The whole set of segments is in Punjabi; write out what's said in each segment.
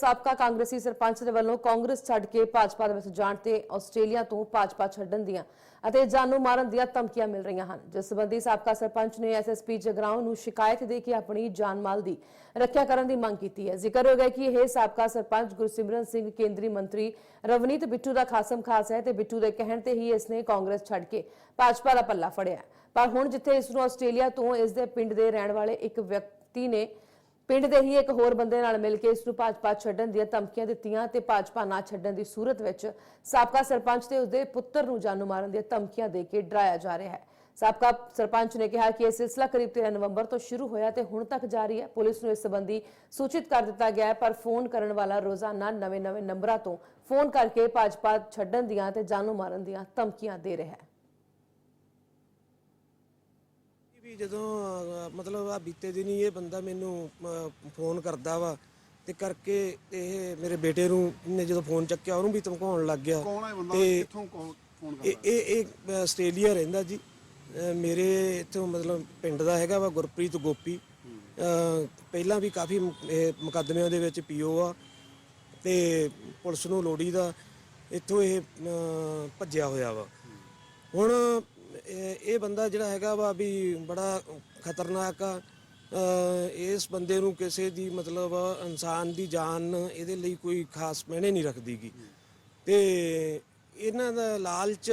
ਸਾਬਕਾ ਕਾਂਗਰਸੀ ਸਰਪੰਚ ਦੇ ਵੱਲੋਂ ਕਾਂਗਰਸ ਛੱਡ ਕੇ ਭਾਜਪਾ ਦੇ ਵਿੱਚ ਜਾਣ ਤੇ ਆਸਟ੍ਰੇਲੀਆ ਤੋਂ ਭਾਜਪਾ ਛੱਡਣ ਦੀਆਂ ਅਤੇ ਜਾਨੋਂ ਮਾਰਨ ਦੀਆਂ ਧਮਕੀਆਂ ਮਿਲ ਰਹੀਆਂ ਹਨ। ਜਿਸ ਸੰਬੰਧੀ ਸਾਬਕਾ ਸਰਪੰਚ ਨੇ ਐਸਐਸਪੀ ਜਗਰਾਉਂ ਨੂੰ ਸ਼ਿਕਾਇਤ ਦੇ ਕੇ ਆਪਣੀ ਜਾਨ ਦੀ ਰੱਖਿਆ ਕਰਨ ਦੀ ਮੰਗ ਕੀਤੀ ਹੈ। ਜ਼ਿਕਰ ਹੋ ਗਿਆ ਕਿ ਇਹ ਸਾਬਕਾ ਸਰਪੰਚ ਗੁਰਸਿਮਰਨ ਸਿੰਘ, ਕੇਂਦਰੀ ਮੰਤਰੀ ਰਵਨੀਤ ਬਿੱਟੂ ਦਾ ਖਾਸਮ ਖਾਸ ਹੈ ਤੇ ਬਿੱਟੂ ਦੇ ਕਹਿਣ ਤੇ ਹੀ ਇਸ ਨੇ ਕਾਂਗਰਸ ਛੱਡ ਕੇ ਭਾਜਪਾ ਦਾ ਪੱਲਾ ਫੜਿਆ ਪਰ ਹੁਣ ਜਿੱਥੇ ਇਸ ਨੂੰ ਆਸਟ੍ਰੇਲੀਆ ਤੋਂ ਇਸ ਦੇ ਪਿੰਡ ਦੇ ਰਹਿਣ ਵਾਲੇ ਇੱਕ ਵਿਅਕਤੀ ਨੇ ਪਿੰਡ ਦੇ ਹੀ ਇੱਕ ਹੋਰ ਬੰਦੇ ਨਾਲ ਮਿਲ ਕੇ ਇਸ ਨੂੰ ਭਾਜਪਾ ਛੱਡਣ ਦੀਆਂ ਧਮਕੀਆਂ ਦਿੱਤੀਆਂ ਤੇ ਭਾਜਪਾ ਨਾ ਛੱਡਣ ਦੀ ਸੂਰਤ ਵਿੱਚ ਸਾਬਕਾ ਸਰਪੰਚ ਤੇ ਉਸਦੇ ਪੁੱਤਰ ਨੂੰ ਜਾਨੂ ਮਾਰਨ ਦੀਆਂ ਧਮਕੀਆਂ ਦੇ ਕੇ ਡਰਾਇਆ ਜਾ ਰਿਹਾ ਹੈ। ਸਾਬਕਾ ਸਰਪੰਚ ਨੇ ਕਿਹਾ ਕਿ ਇਹ ਸਿਲਸਿਲਾ ਕਰੀਬ 13 ਨਵੰਬਰ ਤੋਂ ਸ਼ੁਰੂ ਹੋਇਆ ਤੇ ਹੁਣ ਤੱਕ ਜਾਰੀ ਹੈ। ਪੁਲਿਸ ਨੂੰ ਇਸ ਸੰਬੰਧੀ ਸੂਚਿਤ ਕਰ ਦਿੱਤਾ ਗਿਆ ਹੈ, ਪਰ ਫੋਨ ਕਰਨ ਵਾਲਾ ਰੋਜ਼ਾਨਾ ਨਵੇਂ-ਨਵੇਂ ਨੰਬਰਾਂ ਤੋਂ ਫੋਨ ਕਰਕੇ ਭਾਜਪਾ ਛੱਡਣ ਦੀਆਂ ਤੇ ਜਾਨੂ ਮਾਰਨ ਦੀਆਂ ਧਮਕੀਆਂ ਦੇ ਰਿਹਾ ਹੈ। ਵੀ ਜਦੋਂ ਅਹ, ਮਤਲਬ ਆ ਬੀਤੇ ਦਿਨ ਹੀ ਇਹ ਬੰਦਾ ਮੈਨੂੰ ਅਹ, ਫੋਨ ਕਰਦਾ ਵਾ ਤੇ ਕਰਕੇ ਇਹ ਮੇਰੇ ਬੇਟੇ ਨੂੰ ਨੇ ਜਦੋਂ ਫੋਨ ਚੱਕਿਆ ਉਹਨੂੰ ਵੀ ਧਮਕਾਉਣ ਲੱਗ ਗਿਆ। ਕੌਣ ਹੈ ਬੰਦਾ? ਤੇ ਕਿੱਥੋਂ ਕੌਣ ਫੋਨ ਇਹ ਕਰਦਾ ਇਹ ਆਸਟ੍ਰੇਲੀਆ ਰਹਿੰਦਾ ਜੀ। ਅਹ, ਮੇਰੇ ਇੱਥੋਂ ਮਤਲਬ ਪਿੰਡ ਦਾ ਹੈਗਾ ਵਾ ਗੁਰਪ੍ਰੀਤ ਗੋਪੀ। ਅਹ, ਪਹਿਲਾਂ ਵੀ ਕਾਫੀ ਮ- ਇਹ ਮੁਕੱਦਮਿਆਂ ਦੇ ਵਿੱਚ ਪੀਓ ਆ ਤੇ ਪੁਲਿਸ ਨੂੰ ਲੋੜੀ ਦਾ ਇੱਥੋਂ ਇਹ ਅਹ, ਭੱਜਿਆ ਹੋਇਆ ਵਾ। ਹੁਣ ਇਹ ਇਹ ਬੰਦਾ ਜਿਹੜਾ ਹੈਗਾ ਵਾ ਵੀ ਬੜਾ ਖਤਰਨਾਕ ਆ। ਅਹ, ਇਸ ਬੰਦੇ ਨੂੰ ਕਿਸੇ ਦੀ ਮਤਲਬ ਇਨਸਾਨ ਦੀ ਜਾਨ ਇਹਦੇ ਲਈ ਕੋਈ ਖਾਸ ਮਾਇਨੇ ਨਹੀਂ ਰੱਖਦੀਗੀ। ਤੇ ਇਹਨਾਂ ਦਾ ਲਾਲਚ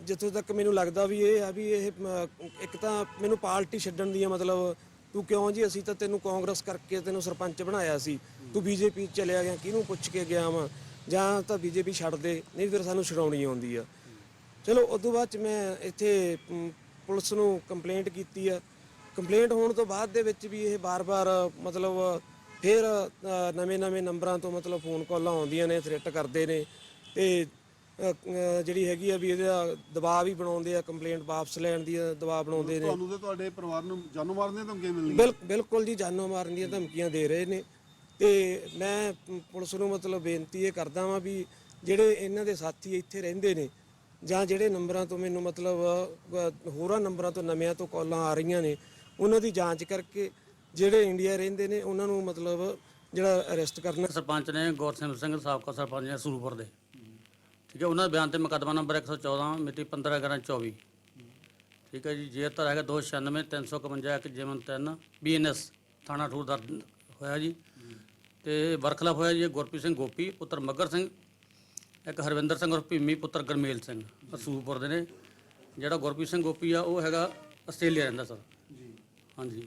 ਜਿੱਥੋਂ ਤੱਕ ਮੈਨੂੰ ਲੱਗਦਾ ਵੀ ਇਹ ਆ ਵੀ ਇਹ ਮ, ਇੱਕ ਤਾਂ ਮੈਨੂੰ ਪਾਰਟੀ ਛੱਡਣ ਦੀ ਆ ਮਤਲਬ ਤੂੰ ਕਿਉਂ ਜੀ? ਅਸੀਂ ਤਾਂ ਤੈਨੂੰ ਕਾਂਗਰਸ ਕਰਕੇ ਤੈਨੂੰ ਸਰਪੰਚ ਬਣਾਇਆ ਸੀ। ਤੂੰ ਬੀਜੇਪੀ ਚਲਿਆ ਗਿਆ ਕਿਹਨੂੰ ਪੁੱਛ ਕੇ ਗਿਆ ਵਾ? ਜਾਂ ਤਾਂ ਬੀਜੇਪੀ ਛੱਡ ਦੇ ਨਹੀਂ ਫਿਰ ਸਾਨੂੰ ਛਡਾਉਣੀ ਆਉਂਦੀ ਆ। ਚਲੋ ਉਸ ਤੋਂ ਬਾਅਦ ਚ ਮੈਂ ਇੱਥੇ ਪੁਲਿਸ ਨੂੰ ਕੰਪਲੇਂਟ ਕੀਤੀ ਆ। ਕੰਪਲੇਂਟ ਹੋਣ ਤੋਂ ਬਾਅਦ ਦੇ ਵਿੱਚ ਵੀ ਇਹ ਬਾਰ-ਬਾਰ ਮਤਲਬ ਫਿਰ ਨਵੇਂ-ਨਵੇਂ ਨੰਬਰਾਂ ਤੋਂ ਮਤਲਬ ਫੋਨ ਕਾਲਾਂ ਆਉਂਦੀਆਂ ਨੇ ਥ੍ਰੈਟ ਕਰਦੇ ਨੇ। ਤੇ ਅ, ਅ, ਜਿਹੜੀ ਹੈਗੀ ਆ ਵੀ ਇਹਦਾ ਦਬਾਅ ਵੀ ਬਣਾਉਂਦੇ ਆ ਕੰਪਲੇਂਟ ਵਾਪਸ ਲੈਣ ਦੀ ਦਬਾਅ ਬਣਾਉਂਦੇ ਨੇ। ਤੁਹਾਨੂੰ ਤੇ ਤੁਹਾਡੇ ਪਰਿਵਾਰ ਨੂੰ ਜਾਨੋਂ ਮਾਰਨ ਦੀਆਂ ਧਮਕੀਆਂ ਮਿਲਣੀਆਂ? ਬਿਲ ਬਿਲਕੁਲ ਜੀ ਜਾਨੋਂ ਮਾਰਨ ਦੀਆਂ ਧਮਕੀਆਂ ਦੇ ਰਹੇ ਨੇ। ਤੇ ਮੈਂ ਪ- ਪੁਲਿਸ ਨੂੰ ਮਤਲਬ ਬੇਨਤੀ ਇਹ ਕਰਦਾ ਵਾਂ ਵੀ ਜਿਹੜੇ ਇਹਨਾਂ ਦੇ ਸਾਥੀ ਇੱਥੇ ਰਹਿੰਦੇ ਨੇ ਜਾਂ ਜਿਹੜੇ ਨੰਬਰਾਂ ਤੋਂ ਮੈਨੂੰ ਮਤਲਬ ਅ, ਹੋਰਾਂ ਨੰਬਰਾਂ ਤੋਂ ਨਵਿਆਂ ਤੋਂ ਕਾਲਾਂ ਆ ਰਹੀਆਂ ਨੇ ਉਹਨਾਂ ਦੀ ਜਾਂਚ ਕਰਕੇ ਜਿਹੜੇ ਇੰਡੀਆ ਰਹਿੰਦੇ ਨੇ ਉਹਨਾਂ ਨੂੰ ਮਤਲਬ ਜਿਹੜਾ ਅਰੈਸਟ ਕਰਨਾ। ਸਰਪੰਚ ਨੇ ਗੁਰਸਿਮਰ ਸਿੰਘ ਸਾਬਕਾ ਸਰਪੰਚ ਨੇ ਸਰੂਪੁਰ ਦੇ। ਠੀਕ ਹੈ ਉਹਨਾਂ ਦੇ ਬਿਆਨ ਤੇ ਮੁਕੱਦਮਾ ਨੰਬਰ 114 ਮਿਤੀ 15/11/24 ਠੀਕ ਹੈ ਜੀ ਜੇ ਜੇਤਰ ਹੈਗਾ 296 351 ਇੱਕ ਜਿਮਨ 3 ਬੀਐਨਐਸ ਥਾਣਾ ਠੂਰ ਦਰਜ ਹੋਇਆ ਜੀ। ਤੇ ਵਰਖਲਾਫ ਹੋਇਆ ਜੀ ਗੁਰਪ੍ਰੀਤ ਸਿੰਘ ਗੋਪੀ ਪੁੱਤਰ ਮੱਗਰ ਸਿੰਘ ਇੱਕ ਹਰਵਿੰਦਰ ਸਿੰਘ ਔਰ ਭੀਮੀ ਪੁੱਤਰ ਗਰਮੇਲ ਸਿੰਘ ਸਰੂਪੁਰ ਦੇ ਨੇ। ਜਿਹੜਾ ਗੁਰਪ੍ਰੀਤ ਸਿੰਘ ਗੋਪੀ ਆ ਉਹ ਹੈਗਾ ਆਸਟ੍ਰੇਲੀਆ ਰਹਿੰਦਾ ਸਰ। ਜੀ। ਹਾਂਜੀ।